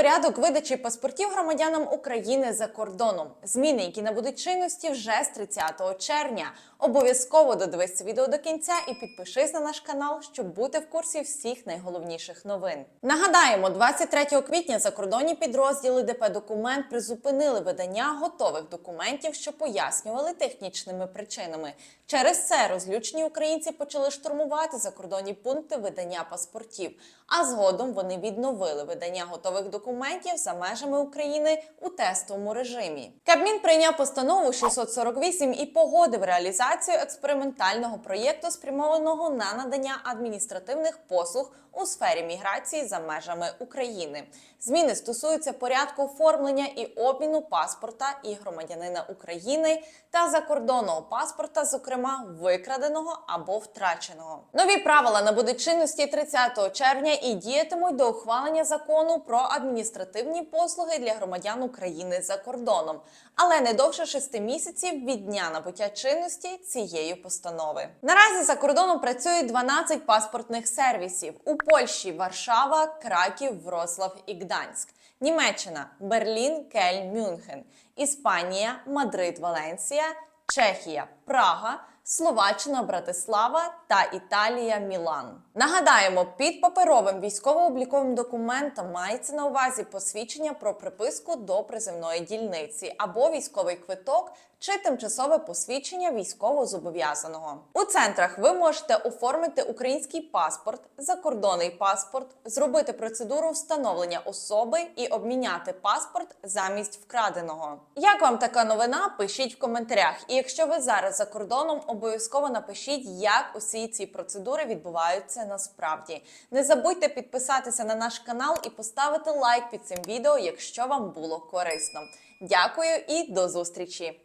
порядок видачі паспортів громадянам України за кордоном. Зміни, які набудуть чинності вже з 30 червня. Обов'язково додивись це відео до кінця і підпишись на наш канал, щоб бути в курсі всіх найголовніших новин. Нагадаємо, 23 квітня закордонні підрозділи ДП Документ призупинили видання готових документів, що пояснювали технічними причинами. Через це розлючені українці почали штурмувати закордонні пункти видання паспортів. А згодом вони відновили видання готових документів за межами України у тестовому режимі. Кабмін прийняв постанову 648 і погодив реалізацію експериментального проєкту, спрямованого на надання адміністративних послуг у сфері міграції за межами України. Зміни стосуються порядку оформлення і обміну паспорта і громадянина України та закордонного паспорта, зокрема викраденого або втраченого. Нові правила набудуть чинності 30 червня і діятимуть до ухвалення закону про адміністративні послуги для громадян України за кордоном, але не довше шести місяців від дня набуття чинності цієї постанови. Наразі за кордоном працюють 12 паспортних сервісів у Польщі, Варшава, Краків, Вроцлав і Гданськ. Німеччина Берлін, Кельн, Мюнхен, Іспанія, Мадрид, Валенсія, Чехія, Прага, Словаччина, Братислава та Італія, Мілан. Нагадаємо, під паперовим військово-обліковим документом мається на увазі посвідчення про приписку до призивної дільниці або військовий квиток чи тимчасове посвідчення військовозобов'язаного. У центрах ви можете оформити український паспорт, закордонний паспорт, зробити процедуру встановлення особи і обміняти паспорт замість вкраденого. Як вам така новина? Пишіть в коментарях. І якщо ви зараз за кордоном, обов'язково напишіть, як усі ці процедури відбуваються насправді. Не забудьте підписатися на наш канал і поставити лайк під цим відео, якщо вам було корисно. Дякую і до зустрічі!